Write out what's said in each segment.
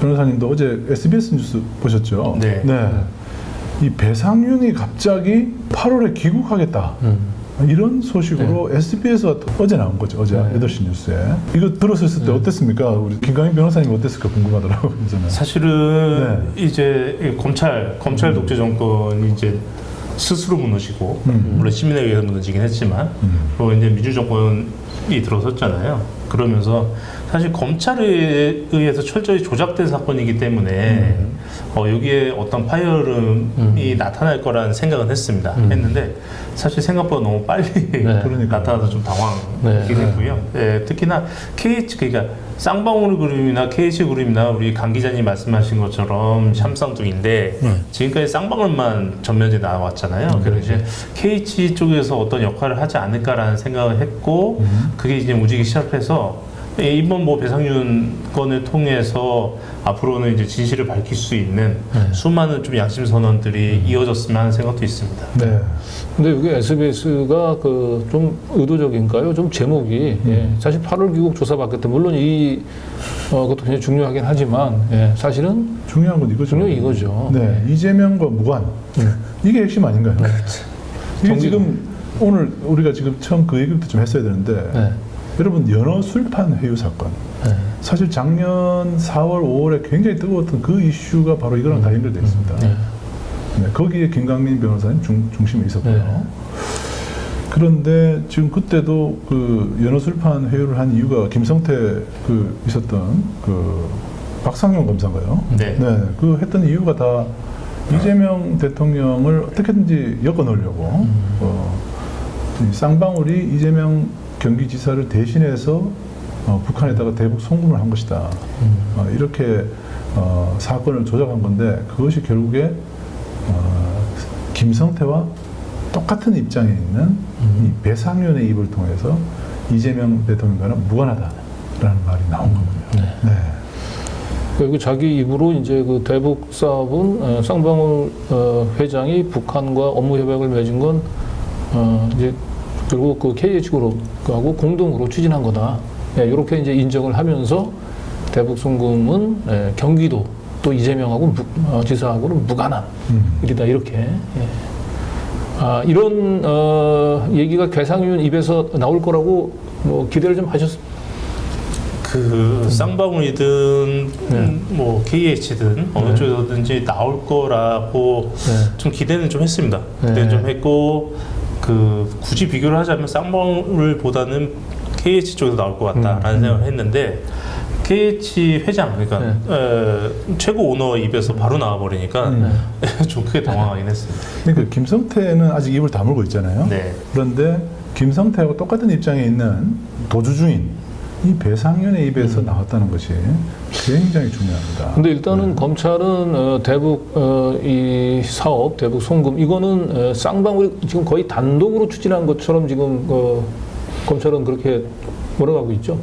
변호사님도 어제 SBS 뉴스 보셨죠? 네. 이 배상윤이 갑자기 8월에 귀국하겠다. 음. 이런 소식으로 SBS가 어제 나온 거죠. 어제 네. 8시 뉴스에. 이거 들었을 때 어땠습니까? 우리 김강인 변호사님 어땠을까 궁금하더라고요. 저는. 사실은 네. 이제 이 검찰 검찰 독재 정권이 이제 스스로 무너지고 음. 물론 시민에 의해서 무너지긴 했지만 음. 또 이제 민주 정권이 들어섰잖아요. 그러면서 사실 검찰에 의해서 철저히 조작된 사건이기 때문에 어, 여기에 어떤 파열음이 나타날 거라는 생각은 했습니다. 음. 했는데 사실 생각보다 너무 빨리 그러니까요. 나타나서 좀 당황하긴 네. 했고요. 예, 특히나 KH 그러니까 쌍방울 그룹이나 KH 그룹이나 우리 강 기자님 말씀하신 것처럼 샴쌍둥인데 네. 지금까지 쌍방울만 전면에 나왔잖아요. 그래서 이제 KH 쪽에서 어떤 역할을 하지 않을까라는 생각을 했고 음. 그게 이제 움직이기 시작해서 예, 이번 뭐 배상윤 건을 통해서 앞으로는 이제 진실을 밝힐 수 있는 네. 수많은 좀 양심 선언들이 이어졌으면 하는 생각도 있습니다. 네. 근데 이게 SBS가 그 좀 의도적인가요? 좀 제목이 예, 사실 8월 귀국 조사 받겠다. 물론 이 어, 것도 굉장히 중요하긴 하지만 예, 사실은 중요한 건 이거죠. 중요한 이거죠. 네. 이재명과 무관. 이게 핵심 아닌가요? 이게 경기도. 지금 오늘 우리가 지금 처음 그 얘기부터 좀 했어야 되는데 네. 여러분 연어 술판 회유 사건. 네. 사실 작년 4월, 5월에 굉장히 뜨거웠던 그 이슈가 바로 이거랑 다 연결되어 있습니다. 네. 네, 거기에 김강민 변호사님 중, 중심에 있었고요. 네. 그런데 지금 그때도 그 연어 술판 회유를 한 이유가 김성태 그 있었던 그 박상용 검사인가요? 네. 그 했던 이유가 다 이재명 대통령을 어떻게든지 엮어 놓으려고 어, 이 쌍방울이 이재명 경기지사를 대신해서 어, 북한에다가 대북 송금을 한 것이다. 어, 이렇게 어, 사건을 조작한 건데 그것이 결국에 어, 김성태와 똑같은 입장에 있는 이 배상윤의 입을 통해서 이재명 대통령과는 무관하다라는 말이 나온 거군요. 네. 그리고 자기 입으로 이제 그 대북 사업은 어, 쌍방울 어, 회장이 북한과 업무 협약을 맺은 건 어, 이제 결국 그 KH 그룹하고 공동으로 추진한 거다. 예, 이렇게 이제 인정을 하면서 대북 송금은 예, 경기도 또 이재명하고 무, 어, 지사하고는 무관한 음. 일이다 이렇게. 예. 아, 이런 어, 얘기가 괴상윤 입에서 나올 거라고 뭐 기대를 좀 하셨습니다. 그 쌍방울이든 네. 뭐 KH든 어느 네. 쪽이든지 나올 거라고 네. 좀 기대는 좀 했습니다. 네. 기대는 좀 했고 그 굳이 비교를 하자면 쌍방울보다는 KH 쪽에서 나올 것 같다라는 생각을 했는데 KH 회장 그러니까 네. 에, 최고 오너 입에서 바로 나와 버리니까 음. 좀 크게 당황하긴 했습니다. 그러니까 김성태는 아직 입을 다물고 있잖아요. 네. 그런데 김성태하고 똑같은 입장에 있는 도주주인 이 배상윤의 입에서 나왔다는 것이 굉장히 중요합니다. 근데 일단은 검찰은 어, 대북 어, 이 사업, 대북 송금 이거는 어, 쌍방울이 지금 거의 단독으로 추진한 것처럼 지금 어, 검찰은 그렇게 몰아가고 있죠.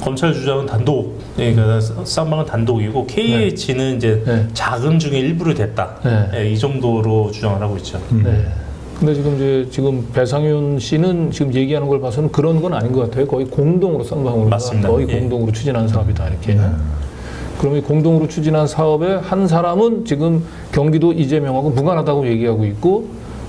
검찰 주장은 단독, 그러니까 쌍방은 단독이고 KH는 이제 네. 자금 중에 일부를 댔다. 네. 예, 이 정도로 주장을 하고 있죠. 음. 네. 근데 지금 이제 지금 배상윤 씨는 지금 얘기하는 걸 봐서는 그런 건 아닌 것 같아요. 거의 공동으로 쌍방울과 맞습니다. 거의 예. 공동으로 추진한 사업이다 이렇게. 네. 그러면 이 공동으로 추진한 사업에 한 사람은 지금 경기도 이재명하고 무관하다고 얘기하고 있고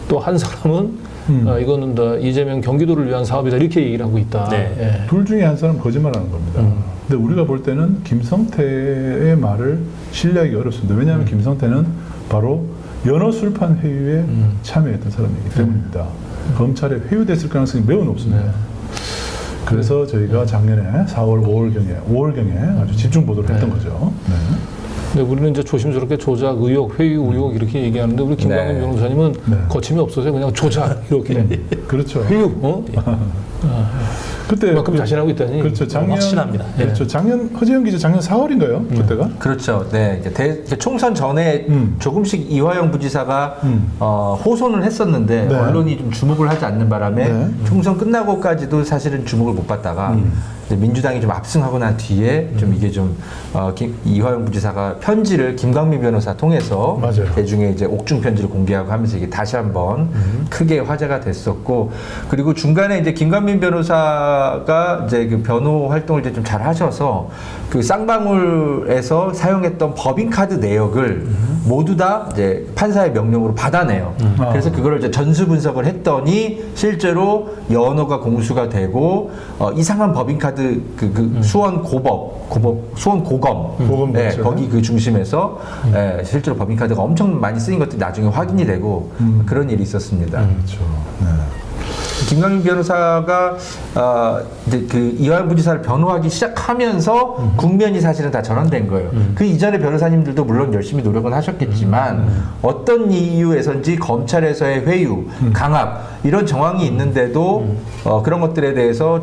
또 한 사람은 음. 아, 이거는 다 이재명 경기도를 위한 사업이다 이렇게 얘기를 하고 있다. 네. 예. 둘 중에 한 사람 거짓말하는 겁니다. 음. 근데 우리가 볼 때는 김성태의 말을 신뢰하기 어렵습니다. 왜냐하면 김성태는 바로 연어 술판 회유에 음. 참여했던 사람이기 때문입니다. 검찰에 회유됐을 가능성이 매우 높습니다. 네. 그래서 저희가 작년에 4월, 5월경에 5월경에 아주 집중 보도를 했던 네. 거죠. 네. 근데 우리는 이제 조심스럽게 조작 의혹, 회유 의혹 이렇게 얘기하는데 우리 김광현 네. 변호사님은 네. 거침이 없어서 그냥 조작 이렇게 그렇죠. 회유, 어? 그때 그만큼 자신하고 있다니. 그렇죠. 작년 확신합니다. 그렇죠. 작년 허재영 기자 작년 4월인가요? 그때가? 그렇죠. 네. 이제 대- 이제 총선 전에 음. 조금씩 이화영 부지사가 음. 어, 호소는 했었는데 네. 언론이 좀 주목을 하지 않는 바람에 네. 총선 끝나고까지도 사실은 주목을 못 받다가 음. 이제 민주당이 좀 압승하고 난 뒤에 좀 이게 좀 어, 김- 이화영 부지사가 편지를 김광민 변호사 통해서 맞아요. 대중에 이제 옥중 편지를 공개하고 하면서 이게 다시 한번 크게 화제가 됐었고 그리고 중간에 이제 김광민 변호사 변호사가 이제 그 변호 활동을 이제 좀 잘 하셔서 그 쌍방울에서 사용했던 법인 카드 내역을 모두 다 이제 판사의 명령으로 받아내요. 아. 그래서 그거를 이제 전수 분석을 했더니 실제로 연호가 공수가 되고 어, 이상한 법인 카드 그, 그 수원 고법 고법 수원 고검 고검 네? 거기 그중 심에서 예, 실제로 법인카드가 엄청 많이 쓰인 것들이 나중에 확인이 되고 그런 일이 있었습니다. 그렇죠. 네. 김강민 변호사가 어, 이제 그 이화영 부지사를 변호하기 시작하면서 국면이 사실은 다 전환된 거예요. 그 이전에 변호사님들도 물론 열심히 노력은 하셨겠지만 어떤 이유에선지 검찰에서의 회유, 강압 이런 정황이 있는데도 어, 그런 것들에 대해서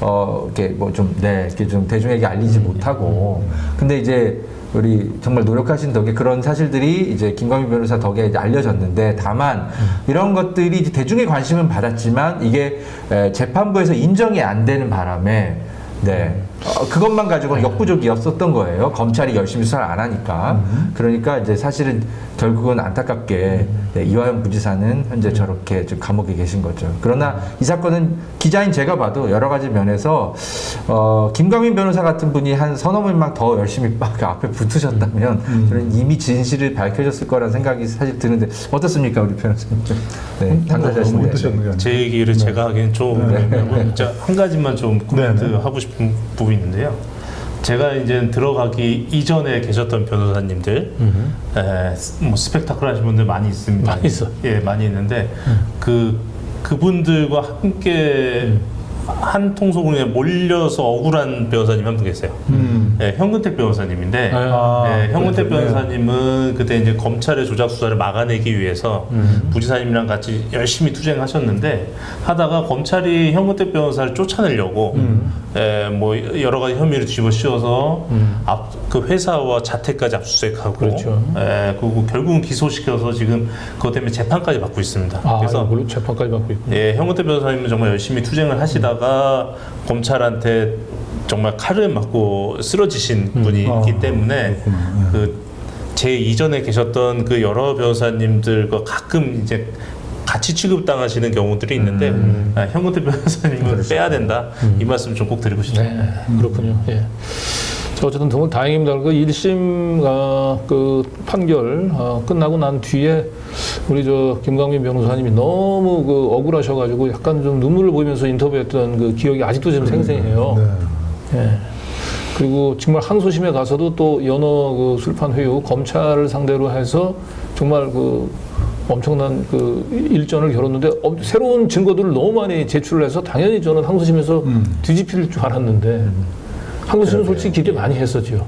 어, 이렇게 뭐 좀, 네, 이렇게 좀 대중에게 알리지 못하고. 근데 이제 우리 정말 노력하신 덕에 그런 사실들이 이제 김광민 변호사 덕에 이제 알려졌는데 다만 이런 것들이 이제 대중의 관심은 받았지만 이게 에, 재판부에서 인정이 안 되는 바람에 네. 어, 그것만 가지고는 역부족이었었던 거예요. 검찰이 열심히 수사를 안 하니까. 그러니까 이제 사실은 결국은 안타깝게 네, 이화영 부지사는 현재 저렇게 지금 감옥에 계신 거죠. 그러나 이 사건은 기자인 제가 봐도 여러 가지 면에서 어, 김광민 변호사 같은 분이 한 서너 명만 더 열심히 막 앞에 붙으셨다면 저는 이미 진실을 밝혀졌을 거라는 생각이 사실 드는데 어떻습니까, 우리 변호사님? 네, 당사자신데. 게 아니라. 제 얘기를 제가 하기엔 좀 진짜 한 가지만 좀 코멘트 네, 네. 하고 싶은 부분이 있는데요. 제가 이제 들어가기 이전에 계셨던 변호사님들, 에, 뭐 스펙타클 하신 분들 많이 있습니다. 많이 있어. 예, 많이 있는데 그 그분들과 함께 한 통속으로 몰려서 억울한 변호사님 한 분 계세요. 음. 예, 현근택 변호사님인데 아, 예, 현근택 그렇군요. 변호사님은 그때 이제 검찰의 조작 수사를 막아내기 위해서 음. 부지사님이랑 같이 열심히 투쟁하셨는데 하다가 검찰이 현근택 변호사를 쫓아내려고 음. 예, 뭐 여러 가지 혐의를 뒤집어 씌워서 음. 앞, 그 회사와 자택까지 압수수색하고 그렇죠. 예, 그리고 결국은 기소시켜서 지금 그것 때문에 재판까지 받고 있습니다. 아, 그래서 재판까지 받고 있군요. 예, 현근택 변호사님은 정말 열심히 투쟁을 하시다 가 검찰한테 정말 칼을 맞고 쓰러지신 분이 아, 있기 때문에 그렇구나. 예. 그제 이전에 계셨던 그 여러 변호사님들과 가끔 이제 같이 취급당하시는 경우들이 있는데 음. 아, 현근택 변호사님은 빼야 된다 이 말씀 좀 꼭 드리고 싶습니다. 네, 그렇군요. 예. 자, 어쨌든 정말 다행입니다. 그 1심 아, 그 판결 아, 끝나고 난 뒤에 우리 저 김광민 변호사님이 너무 그 억울하셔가지고 약간 좀 눈물을 보이면서 인터뷰했던 그 기억이 아직도 좀 생생해요. 네. 예. 그리고 정말 항소심에 가서도 또 연어 그 술판 회유 검찰을 상대로 해서 정말 그 엄청난 그 일전을 겨뤘는데 어, 새로운 증거들을 너무 많이 제출을 해서 당연히 저는 항소심에서 음. 뒤집힐 줄 알았는데 항소심은 솔직히 기대 많이 했었죠.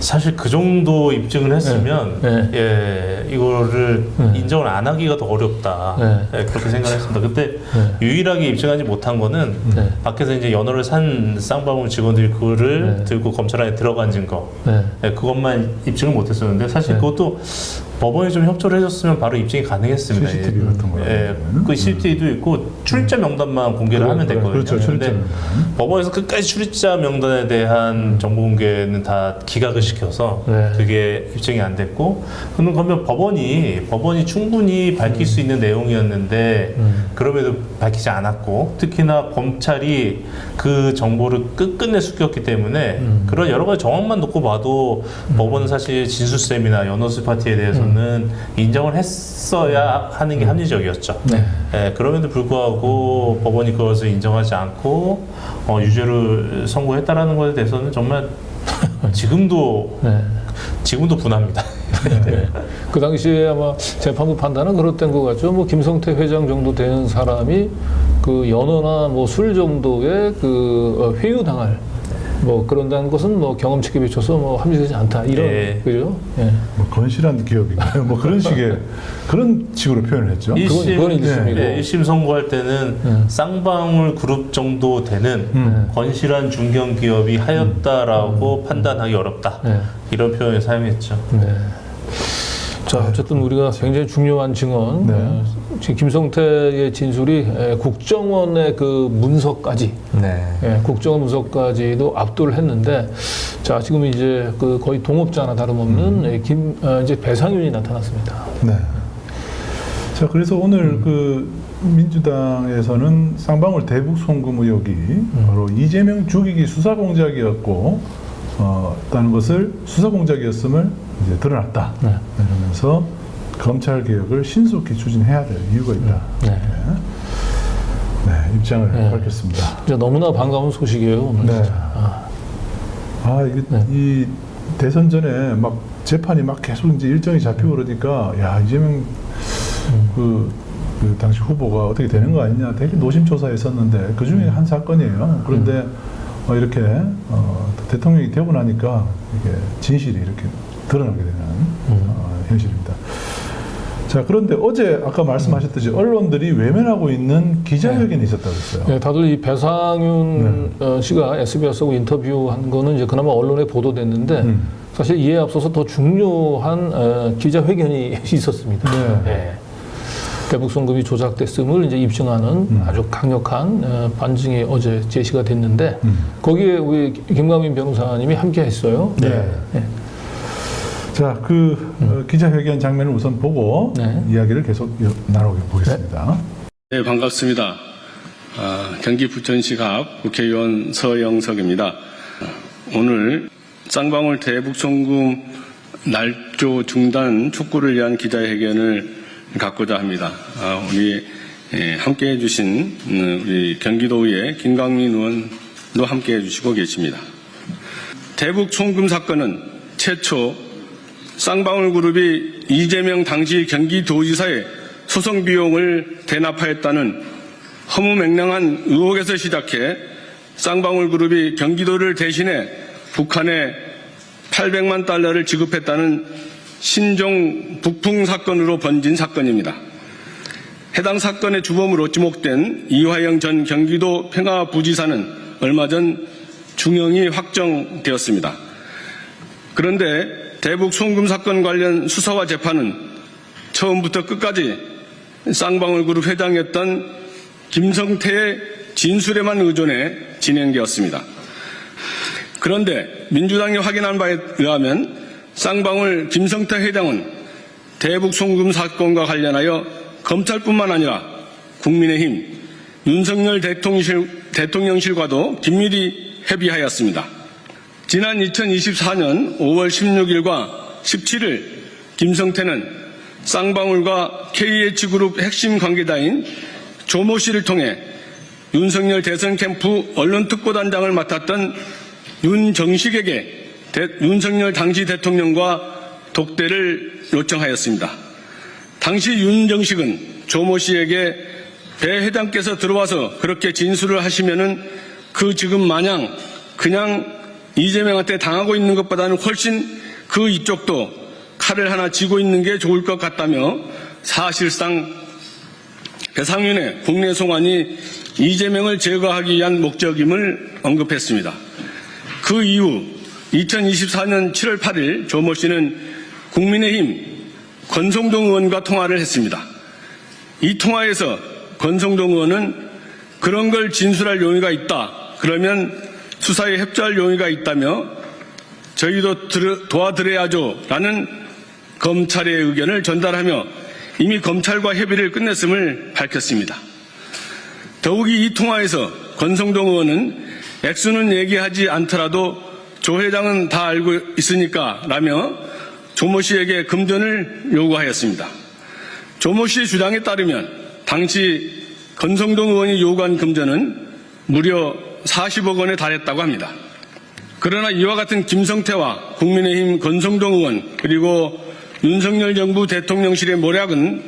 사실 그 정도 입증을 했으면 네. 예 이거를 네. 인정을 안 하기가 더 어렵다 네. 예, 그렇게 생각했습니다. 그때 네. 유일하게 입증하지 못한 거는 네. 밖에서 이제 연어를 산 쌍방울 직원들이 그거를 네. 들고 검찰 안에 들어간 증거 네. 예, 그것만 입증을 못했었는데 사실 네. 그것도 법원이 좀 협조를 해줬으면 바로 입증이 가능했습니다. CCTV 같은 거요? 예, 그 CCTV도 있고 출입자 명단만 공개를 하면 그래, 됐거든요. 그렇죠. 근데 출입자 명단. 법원에서 끝까지 출입자 명단에 대한 정보 공개는 다 기각을 시켜서 네. 그게 입증이 안 됐고 그는 그러면 법원이 법원이 충분히 밝힐 수 있는 내용이었는데 음. 그럼에도 밝히지 않았고 특히나 검찰이 그 정보를 끝끝내 숨겼기 때문에 음. 그런 여러 가지 정황만 놓고 봐도 법원은 사실 진술쌤이나 연어스 파티에 대해서는 인정을 했어야 하는 게 합리적이었죠. 음. 네. 예, 그럼에도 불구하고 법원이 그것을 인정하지 않고 어, 유죄를 선고했다라는 것에 대해서는 정말 지금도 네. 지금도 분합니다. 네. 그 당시에 아마 재판부 판단은 그렇던 것 같죠. 뭐 김성태 회장 정도 되는 사람이 그 연어나 뭐 술 정도의 그 어, 회유 당할 뭐 그런다는 것은 뭐 경험치에 비춰서 뭐 합리적이지 않다 이런 예. 그죠? 예. 뭐 건실한 기업인가요? 뭐 그런 식의 그런 식으로 표현을 했죠. 이- 그건- 그건 일심이고. 예, 1심 선고할 때는 음. 쌍방울 그룹 정도 되는 음. 건실한 중견 기업이 하였다라고 판단하기 어렵다. 네. 이런 표현을 사용했죠. 네. 자, 어쨌든 우리가 굉장히 중요한 증언, 네. 에, 지금 김성태의 진술이 에, 국정원의 그 문서까지, 네. 예, 국정원 문서까지도 압도를 했는데, 자, 지금 이제 그 거의 동업자나 다름없는 예, 김, 어, 이제 배상윤이 나타났습니다. 네. 자, 그래서 오늘 그 민주당에서는 쌍방울 대북 송금 의혹이 바로 이재명 죽이기 수사 공작이었고, 어, 다는 것을 수사 공작이었음을 이제 드러났다. 네. 이러면서 검찰 개혁을 신속히 추진해야 될 이유가 있다. 네. 네, 입장을 네. 밝혔습니다. 진짜 너무나 반가운 소식이에요. 오늘 네. 진짜. 아, 아, 이게 네. 이 대선 전에 막 재판이 막 계속 이제 일정이 잡히고 그러니까 야 이재명 그, 그 당시 후보가 어떻게 되는 거 아니냐 되게 노심초사했었는데 그 중에 한 사건이에요. 그런데 어, 이렇게 어, 대통령이 되고 나니까 이게 진실이 이렇게 드러나게 되는 어, 현실입니다. 자 그런데 어제 아까 말씀하셨듯이 언론들이 외면하고 있는 기자회견이 있었다고 했어요. 네, 다들 이 배상윤 어, 씨가 SBS하고 인터뷰한 거는 이제 그나마 언론에 보도됐는데 음. 사실 이에 앞서서 더 중요한 어, 기자회견이 있었습니다. 네. 네. 대북 송금이 조작됐음을 이제 입증하는 음. 아주 강력한 어, 반증이 어제 제시가 됐는데 음. 거기에 우리 김광민 변호사님이 함께 했어요. 네. 네. 자, 그 어, 기자회견 장면을 우선 보고 네. 이야기를 계속 여- 나눠보겠습니다. 네, 반갑습니다. 아, 경기 부천시 앞 국회의원 서영석입니다. 오늘 쌍방울 대북송금 날조 중단 촉구를 위한 기자회견을 갖고자 합니다. 아, 우리 예, 함께 해 주신 음, 우리 경기도의 김광민 의원도 함께 해 주시고 계십니다. 대북 송금 사건은 최초 쌍방울 그룹이 이재명 당시 경기도지사의 소송 비용을 대납하였다는 허무맹랑한 의혹에서 시작해 쌍방울 그룹이 경기도를 대신해 북한에 800만 달러를 지급했다는 신종 북풍 사건으로 번진 사건입니다. 해당 사건의 주범으로 지목된 이화영 전 경기도 평화부지사는 얼마 전 중형이 확정되었습니다. 그런데 대북 송금 사건 관련 수사와 재판은 처음부터 끝까지 쌍방울 그룹 회장이었던 김성태의 진술에만 의존해 진행되었습니다. 그런데 민주당이 확인한 바에 의하면 쌍방울 김성태 회장은 대북 송금 사건과 관련하여 검찰뿐만 아니라 국민의힘 윤석열 대통령실, 대통령실과도 긴밀히 협의하였습니다. 지난 2024년 5월 16일과 17일 김성태는 쌍방울과 KH그룹 핵심 관계자인 조모 씨를 통해 윤석열 대선 캠프 언론특보단장을 맡았던 윤정식에게 대- 윤석열 당시 대통령과 독대를 요청하였습니다. 당시 윤정식은 조모 씨에게 배 회장께서 들어와서 그렇게 진술을 하시면은 그 지금 마냥 그냥 이재명한테 당하고 있는 것보다는 훨씬 그 이쪽도 칼을 하나 쥐고 있는 게 좋을 것 같다며 사실상 배상윤의 국내 송환이 이재명을 제거하기 위한 목적임을 언급했습니다. 그 이후 2024년 7월 8일 조모 씨는 국민의힘 권성동 의원과 통화를 했습니다. 이 통화에서 권성동 의원은 그런 걸 진술할 용의가 있다. 그러면 수사에 협조할 용의가 있다며 저희도 도와드려야죠. 라는 검찰의 의견을 전달하며 이미 검찰과 협의를 끝냈음을 밝혔습니다. 더욱이 이 통화에서 권성동 의원은 액수는 얘기하지 않더라도 조 회장은 다 알고 있으니까 라며 조모 씨에게 금전을 요구하였습니다. 조모 씨의 주장에 따르면 당시 권성동 의원이 요구한 금전은 무려 40억 원에 달했다고 합니다. 그러나 이와 같은 김성태와 국민의힘 권성동 의원 그리고 윤석열 정부 대통령실의 모략은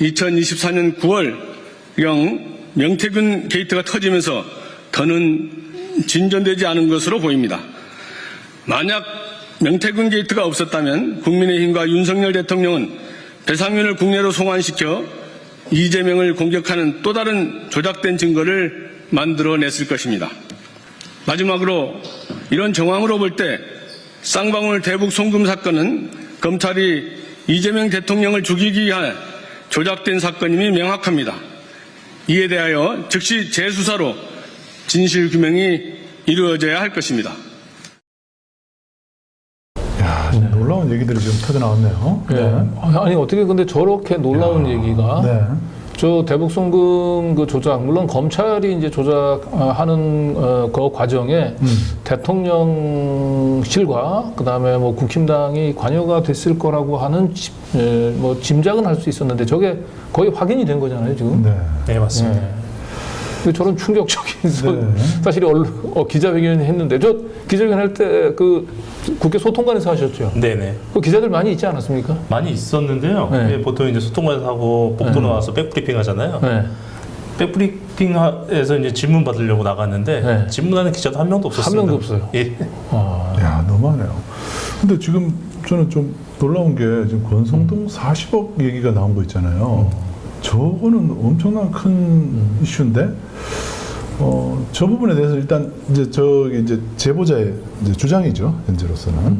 2024년 9월경 명태균 게이트가 터지면서 더는 진전되지 않은 것으로 보입니다. 만약 명태균 게이트가 없었다면 국민의힘과 윤석열 대통령은 배상윤을 국내로 송환시켜 이재명을 공격하는 또 다른 조작된 증거를 만들어냈을 것입니다. 마지막으로 이런 정황으로 볼 때 쌍방울 대북 송금 사건은 검찰이 이재명 대통령을 죽이기 위한 조작된 사건임이 명확합니다. 이에 대하여 즉시 재수사로 진실 규명이 이루어져야 할 것입니다. 야, 진짜 놀라운 얘기들이 좀 터져 나왔네요. 예. 아니 어떻게 근데 저렇게 놀라운 얘기가 네. 저 대북 송금 그 조작 물론 검찰이 이제 조작하는 어, 그 과정에 음. 대통령실과 그다음에 뭐 국힘당이 관여가 됐을 거라고 하는 지- 에, 뭐 짐작은 할 수 있었는데 저게 거의 확인이 된 거잖아요 지금. 네. 네, 맞습니다. 예. 근데 저런 충격적인 소- 네. 사실이 어, 기자회견 했는데 저 기자회견 할 때 그 국회 소통관에서 하셨죠. 네네. 그 기자들 많이 있지 않았습니까? 많이 있었는데요. 네. 예, 보통 이제 소통관에서 하고 복도 네. 나와서 백브리핑 하잖아요. 네. 백브리핑에서 이제 질문 받으려고 나갔는데 네. 질문하는 기자도 한 명도 없었습니다. 명도 없어요. 예. 아, 야 너무하네요. 근데 지금 저는 좀 놀라운 게 지금 권성동 40억 얘기가 나온 거 있잖아요. 저거는 엄청난 큰 이슈인데 어, 저 부분에 대해서 일단 이제 저기 이제 제보자의 이제 주장이죠 현재로서는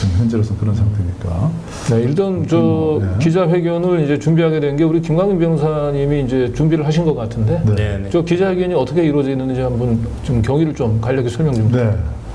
지금 현재로서는 그런 상태니까 네, 일단 저 네. 기자회견을 이제 준비하게 된 게 우리 김광민 변호사님이 이제 준비를 하신 것 같은데 네. 네네. 저 기자회견이 어떻게 이루어지는지 한번 좀 경위를 좀 간략히 설명 좀. 네.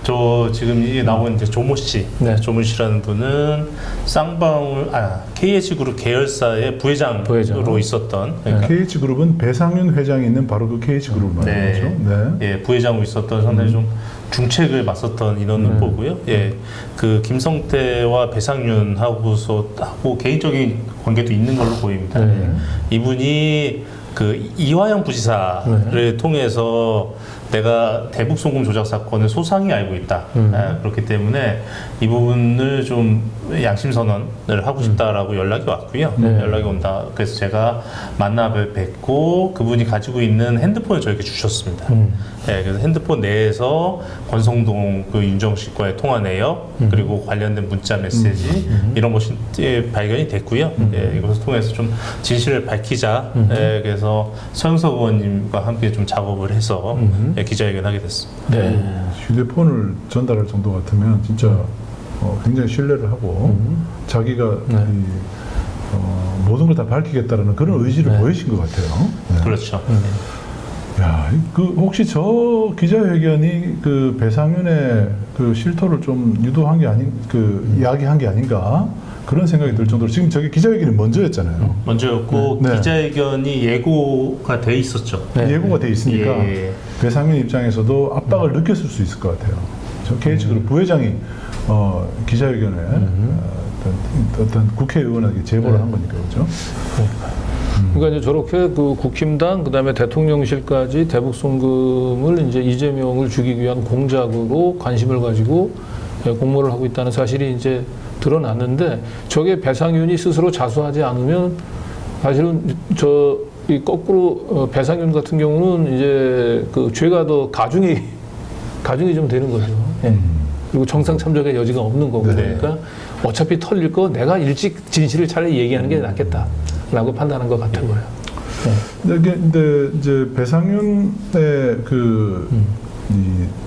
저 지금 이 나온 이제 조모 씨, 네. 조모 씨라는 분은 쌍방울 아 KH 그룹 계열사의 부회장으로 부회장. 있었던 그러니까 KH 그룹은 배상윤 회장이 있는 바로 그 KH 그룹 말이죠. 네. 네. 예, 부회장으로 있었던 상당히 좀 중책을 맞섰던 인원을 네. 보고요. 예, 그 김성태와 배상윤하고서 하고 개인적인 관계도 있는 걸로 보입니다. 네. 이분이 그 이화영 부지사를 네. 통해서 내가 대북 송금 조작 사건을 소상히 알고 있다. 음. 아, 그렇기 때문에 이 부분을 좀 양심 선언을 하고 싶다라고 연락이 왔고요. 음. 네. 연락이 온다. 그래서 제가 만나 뵙고 그분이 가지고 있는 핸드폰을 저에게 주셨습니다. 음. 네, 그래서 핸드폰 내에서 권성동 그 윤정 씨과의 통화 내역 음. 그리고 관련된 문자 메시지 이런 것이 예, 발견이 됐고요. 음. 예, 이것을 통해서 좀 진실을 밝히자. 예, 그래서 서영석 의원님과 함께 좀 작업을 해서 음. 예, 기자회견하게 됐습니다. 네. 휴대폰을 전달할 정도 같으면 진짜 어, 굉장히 신뢰를 하고 음. 자기가 네. 이, 어, 모든 걸 다 밝히겠다라는 그런 의지를 네. 보이신 것 같아요. 네. 그렇죠. 야, 그 혹시 저 기자회견이 그 배상윤의 그 실토를 좀 유도한 게 아닌 그 이야기한 게 아닌가 그런 생각이 들 정도로 지금 저기 기자회견이 먼저였잖아요. 먼저였고 네. 기자회견이 예고가 돼 있었죠. 네. 예고가 돼 있으니까 예. 배상윤 입장에서도 압박을 느꼈을 수 있을 것 같아요. 저 KH그룹 부회장이 어, 기자회견에 어, 어떤, 어떤 국회의원에게 제보를 한 거니까 그렇죠. 그러니까 이제 저렇게 그 국힘당 그다음에 대통령실까지 대북 송금을 이제 이재명을 죽이기 위한 공작으로 관심을 가지고 예, 공모를 하고 있다는 사실이 이제 드러났는데 저게 배상윤이 스스로 자수하지 않으면 사실은 저 이 거꾸로 어, 배상윤 같은 경우는 이제 그 죄가 더 가중이 가중이 좀 되는 거죠. 예. 그리고 정상 참작의 여지가 없는 거고 네. 그러니까 어차피 털릴 거 내가 일찍 진실을 차라리 얘기하는 게 낫겠다라고 판단한 것 같은 거예요. 근데, 이게 근데 이제 배상윤의 그이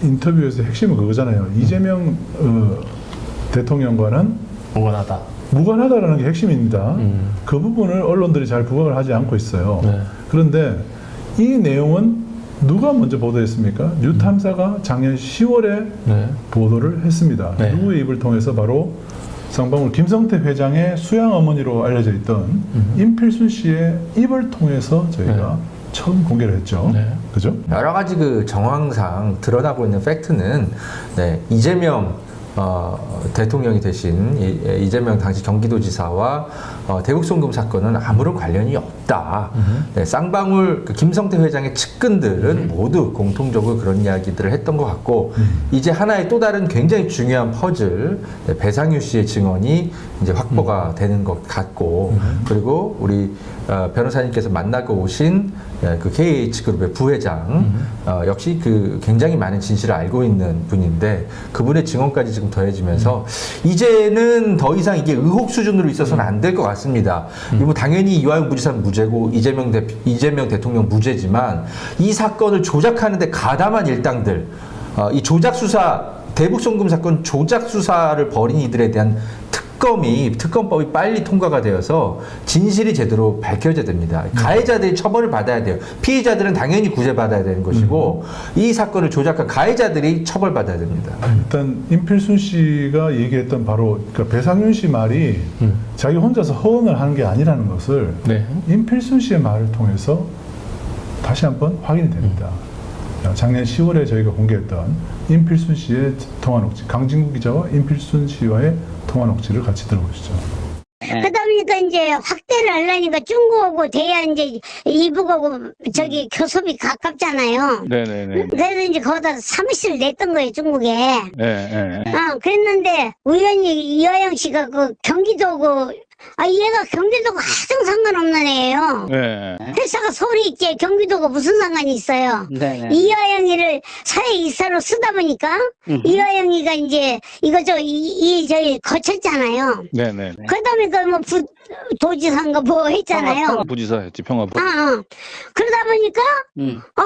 인터뷰에서 핵심은 그거잖아요. 이재명 어, 대통령과는 무관하다. 무관하다라는 게 핵심입니다. 음. 그 부분을 언론들이 잘 부각을 하지 않고 있어요. 네. 그런데 이 내용은 누가 먼저 보도했습니까? 뉴탐사가 작년 10월에 네. 보도를 했습니다. 네. 누구의 입을 통해서 바로 쌍방울 김성태 회장의 수양 어머니로 알려져 있던 음. 임필순 씨의 입을 통해서 저희가 처음 공개를 했죠. 네. 그죠? 여러 가지 그 정황상 드러나고 있는 팩트는 네, 이재명 어, 대통령이 되신 이- 예, 이재명 당시 경기도지사와 어, 대북송금 사건은 아무런 관련이 없다. 네, 쌍방울 그 김성태 회장의 측근들은 모두 공통적으로 그런 이야기들을 했던 것 같고 이제 하나의 또 다른 굉장히 중요한 퍼즐 네, 배상유 씨의 증언이 이제 확보가 되는 것 같고 그리고 우리 어, 변호사님께서 만나고 오신 예, 그 KH그룹의 부회장 어, 역시 그 굉장히 많은 진실을 알고 있는 분인데 그분의 증언까지 지금 더해지면서 이제는 더 이상 이게 의혹 수준으로 있어서는 안 될 것 같 습니다. 이거 당연히 이화영 부지사는 무죄고 이재명 대 이재명 대통령 무죄지만 이 사건을 조작하는데 가담한 일당들 어, 이 조작 수사 대북 송금 사건 조작 수사를 벌인 이들에 대한 특검이 특검법이 빨리 통과가 되어서 진실이 제대로 밝혀져야 됩니다. 가해자들이 처벌을 받아야 돼요. 피해자들은 당연히 구제받아야 되는 것이고 이 사건을 조작한 가해자들이 처벌받아야 됩니다. 일단 임필순 씨가 얘기했던 바로 그러니까 배상윤 씨 말이 음. 자기 혼자서 허언을 하는 게 아니라는 것을 네. 임필순 씨의 말을 통해서 다시 한번 확인이 됩니다. 자, 작년 10월에 저희가 공개했던 임필순 씨의 통화 녹취, 강진구 기자와 임필순 씨와의 통화 녹취를 같이 들어보시죠. 그러다 보니까 이제 확대를 하려니까 중국하고 돼야 이제 이북하고 저기 교섭이 가깝잖아요. 네네네. 그래서 이제 거기다 사무실을 냈던 거예요, 중국에. 예, 예. 어, 그랬는데 우연히 이화영 씨가 그 경기도고 아 얘가 경기도가 하등 상관없는 애예요. 예. 회사가 서울에 있지 경기도가 무슨 상관이 있어요. 네네. 이화영이를 사회 이사로 쓰다 보니까 이화영이가 이제 이거 저이 이 저기 거쳤잖아요. 네네. 그다음에 그뭐 도지사인가 뭐 했잖아요. 부지사 했지, 평화부. 아, 아. 그러다 보니까 음. 어,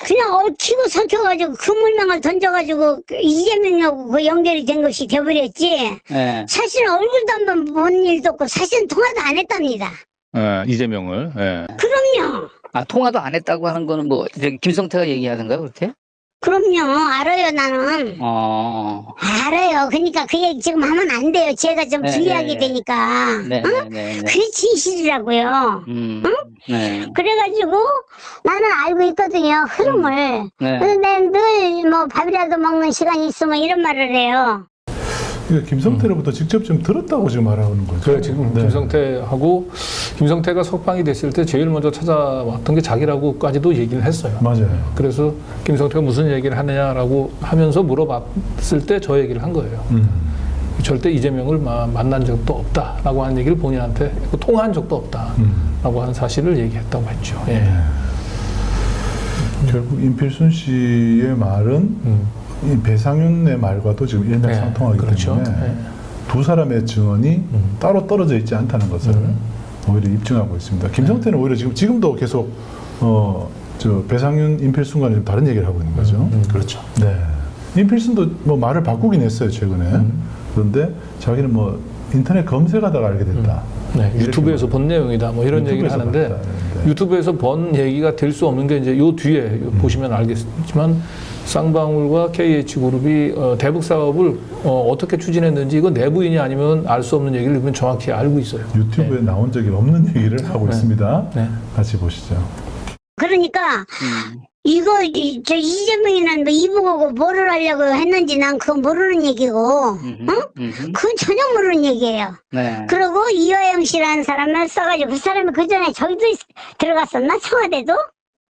그- 그냥 얽히고 설켜가지고 그 물망을 던져가지고 그 이재명하고 그 연결이 된 것이 돼버렸지. 예. 사실은 얼굴도 한번 본 일도 없고 사실은 통화도 안 했답니다. 예, 이재명을. 예. 그럼요. 아, 통화도 안 했다고 하는 거는 뭐, 김성태가 얘기하던가요, 그렇게? 그럼요. 알아요, 나는. 어. 알아요. 그러니까 그 얘기 지금 하면 안 돼요. 제가 좀 네, 불리하게 네, 네. 되니까. 네, 어? 네, 네, 네. 그게 진실이라고요. 음. 네. 그래가지고 나는 알고 있거든요. 흐름을. 네. 근데 늘 뭐 밥이라도 먹는 시간이 있으면 이런 말을 해요. 그러니까 김성태로부터 직접 좀 들었다고 지금 말하는 거죠. 그래 지금 네. 김성태하고 김성태가 석방이 됐을 때 제일 먼저 찾아왔던 게 자기라고까지도 얘기를 했어요. 맞아요. 그래서 김성태가 무슨 얘기를 하느냐라고 하면서 물어봤을 때 저 얘기를 한 거예요. 음. 절대 이재명을 마- 만난 적도 없다라고 하는 얘기를 본인한테 통화한 적도 없다라고 음. 하는 사실을 얘기했다고 했죠. 예. 네. 결국 임필순 씨의 말은 음. 이 배상윤의 말과도 지금 일맥상통하기 네, 그렇죠. 때문에 네. 두 사람의 증언이 음. 따로 떨어져 있지 않다는 것을 오히려 입증하고 있습니다. 김성태는 오히려 지금 지금도 계속 어, 저 배상윤 임필순과는 좀 다른 얘기를 하고 있는 거죠. 그렇죠. 네. 임필순도 뭐 말을 바꾸긴 했어요 최근에. 음. 그런데 자기는 뭐 인터넷 검색하다가 알게 됐다. 네, 이렇게 유튜브에서 본 내용이다. 뭐 이런 얘기를 하는데 봤다, 네. 유튜브에서 본 얘기가 될 수 없는 게 이제 요 뒤에 음. 보시면 알겠지만 쌍방울과 KH그룹이 어, 대북 사업을 어, 떻게 추진했는지 이건 내부인이 아니면 알 수 없는 얘기를 우리는 정확히 알고 있어요. 유튜브에 나온 적이 없는 얘기를 하고 네. 있습니다. 네. 같이 보시죠. 그러니까 음. 이거 이- 저 이재명이는 뭐 이북하고 뭐를 하려고 했는지 난 그거 모르는 얘기고 음. 어? 음. 그건 전혀 모르는 얘기예요. 네. 그리고 이화영 씨라는 사람을 써가지고 그 사람이 그 전에 저기도 있- 들어갔었나 청와대도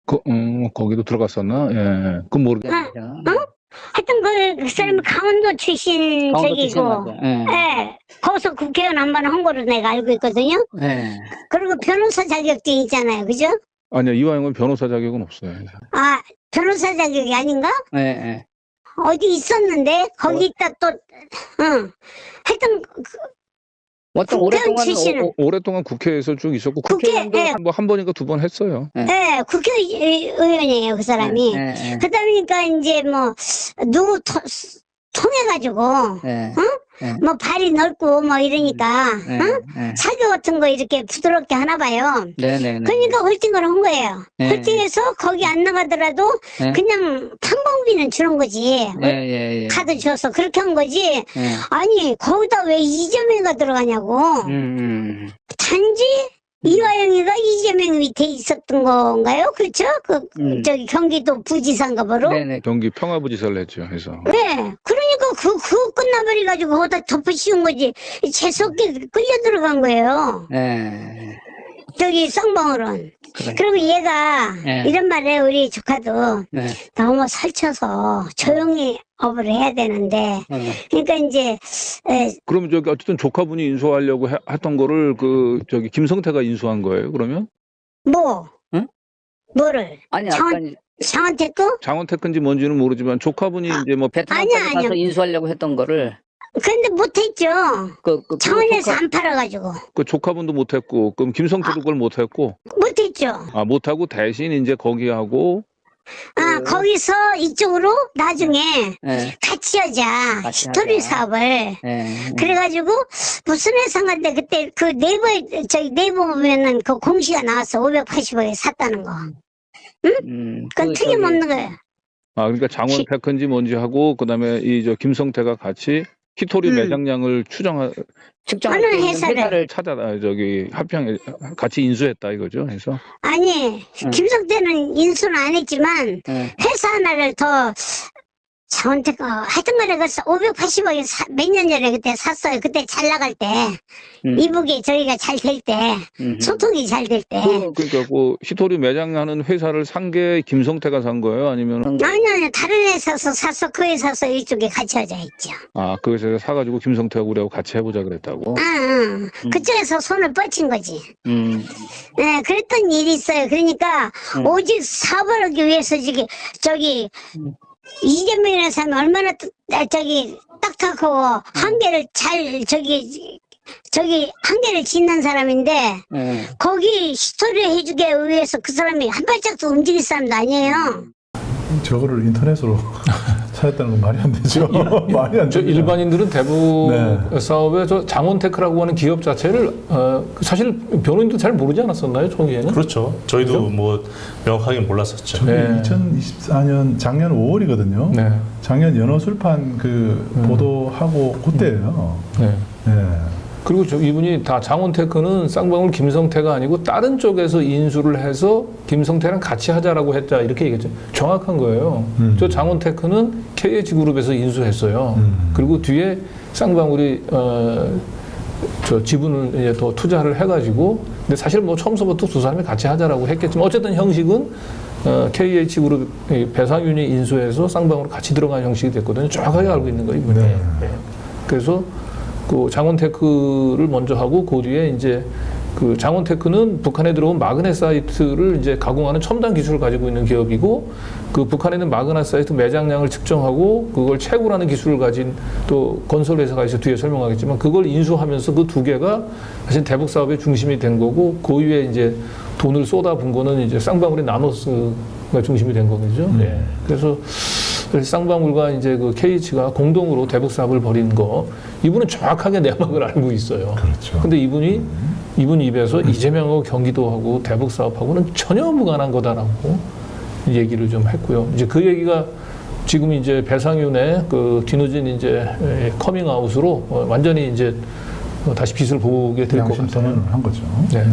그, 음, 거기도 들어갔었나? 예. 그건 모르겠 아, 하여튼 그, 그 사람이 강원도 출신 강원도 출신 저기고 맞아요. 예. 예 거기서 국회의원 한 번 한 거로 내가 알고 있거든요. 네. 그리고 변호사 자격증 있잖아요, 그죠? 아니야, 이화영은 변호사 자격은 없어요. 아 변호사 자격이 아닌가? 네. 네. 어디 있었는데 거기 있다 또 응. 하여튼 그- 국회의원 오랫동안 출신은- 오- 오랫동안 국회에서 쭉 있었고 국회, 국회의원도 예. 뭐한 번인가 두 번 했어요. 예, 국회의원이에요, 그 사람이. 네. 네. 그러다 보니까 이제 뭐 누구 토, 통해 가지고 네. 뭐 발이 넓고 뭐 이러니까 네. 응? 네. 사교 같은 거 이렇게 부드럽게 하나 봐요. 네. 네. 네. 그러니까 홀팅을 한 거예요. 네. 홀팅해서 거기 안 나가더라도 네. 그냥 판공비는 주는 거지. 예, 예, 예. 카드 줘서 그렇게 한 거지. 예. 아니 거기다 왜 이재명이가 들어가냐고. 음, 음. 단지 이화영이가 이재명 밑에 있었던 건가요? 그렇죠? 그 음. 저기 경기도 부지사인가 보로. 네, 네. 경기 평화부지사를 했죠. 해서. 네. 그러니까 그, 그거 끝나버려 가지고 거기다 덮어씌운 거지. 재수없게 끌려 들어간 거예요. 네. 저기 쌍방울은. 그래. 그리고 얘가 네. 이런 말에 우리 조카도 네. 너무 설쳐서 조용히 업을 해야 되는데 네. 그러니까 이제 에, 그럼 저기 어쨌든 조카분이 인수하려고 해- 했던 거를 그 저기 김성태가 인수한 거예요. 그러면 뭐 응? 뭐를 아니, 장- 아까 장원택도 장원택인지 뭔지는 모르지만 조카분이 이제 뭐 베트남까지 아니야, 가서 아니야. 인수하려고 했던 거를 근데 못했죠. 그, 그, 그 창원에서 조카- 안 팔아가지고 그 조카분도 못했고 그럼 김성태도 그걸 못했고 못했죠. 아 못하고 대신 이제 거기하고 아, 거기서 이쪽으로 나중에 예. 같이 하자. 같이 스토리 하자. 사업을. 예. 그래가지고 무슨 회사인데 그때 그 네이버 저기 네이버 보면은 그 공시가 나왔어 580억에 샀다는 거. 음, 그건 그 틀림없는 거예요. 아 그러니까 장원 테크인지 뭔지 하고 그다음에 이 저 김성태가 같이 히토리 음. 매장량을 추정하 측정할 수 어느 있는 회사를? 회사를 찾아 아, 저기 합병 같이 인수했다 이거죠. 그래서 아니 응. 김성태는 인수는 안 했지만 예. 회사 하나를 더 자원테크 하여튼 간에 그 580억에 몇 년 전에 그때 샀어요. 그때 잘 나갈 때 음. 이북이 저희가 잘 될때 음. 소통이 잘 될 때. 그, 그러니까 그 히토리 매장하는 회사를 산 게 김성태가 산 거예요, 아니면 아니 아니 다른 회사에서 사서 그 회사에서 이쪽에 같이 하자 했죠. 아 그 회사에서 사가지고 김성태하고 우리하고 같이 해보자 그랬다고. 아, 응. 그쪽에서 손을 뻗친 거지. 음. 네, 그랬던 일이 있어요. 그러니까 음. 오직 사업을 하기 위해서 저기 저기 이재명이라는 사람이 얼마나 저기 딱딱하고 한계를 잘 저기 저기 한계를 짓는 사람인데 예. 거기 스토리 해주기 위해서 그 사람이 한 발짝도 움직일 사람도 아니에요. 저거를 인터넷으로 찾았다는 건 말이 안 되죠. 말이 안저 되죠. 일반인들은 대북 네. 사업에 저 장원테크라고 하는 기업 자체를 어, 사실 변호인도 잘 모르지 않았었나요, 초기에는? 그렇죠. 저희도 뭐 명확하게 몰랐었죠. 저게 네. 2024년 작년 5월이거든요. 네. 작년 연어 술판 그 보도하고 그때예요. 네. 네. 그리고 저 이분이 다 장원테크는 쌍방울 김성태가 아니고 다른 쪽에서 인수를 해서 김성태랑 같이 하자라고 했다 이렇게 얘기했죠. 정확한 거예요. 음. 저 장원테크는 KH그룹에서 인수했어요. 음. 그리고 뒤에 쌍방울이 어, 저 지분을 이제 더 투자를 해가지고 근데 사실 뭐 처음서부터 두 사람이 같이 하자라고 했겠지만 어쨌든 형식은 어, KH그룹 이 배상윤이 인수해서 쌍방울로 같이 들어간 형식이 됐거든요. 정확하게 알고 있는 거예요, 이분이. 네. 네. 그래서 그 장원테크를 먼저 하고 그 뒤에 이제 그 장원테크는 북한에 들어온 마그네사이트를 이제 가공하는 첨단 기술을 가지고 있는 기업이고 그 북한에 있는 마그네사이트 매장량을 측정하고 그걸 채굴하는 기술을 가진 또 건설 회사가 있어 뒤에 설명하겠지만 그걸 인수하면서 그 두 개가 사실 대북 사업의 중심이 된 거고 그 위에 이제 돈을 쏟아본 거는 이제 쌍방울이 나노스가 중심이 된 거겠죠. 예. 그래서 그래서 쌍방울과 이제 그 KH가 공동으로 대북 사업을 벌인 거 이분은 정확하게 내막을 알고 있어요. 그렇죠. 근데 이분이 이분 입에서 이재명하고 경기도하고 대북 사업하고는 전혀 무관한 거다라고 얘기를 좀 했고요. 이제 그 얘기가 지금 이제 배상윤의 그 뒤늦은 이제 에, 커밍아웃으로 어, 완전히 이제 어, 다시 빛을 보게 될 것 같아요. 한 거죠. 네.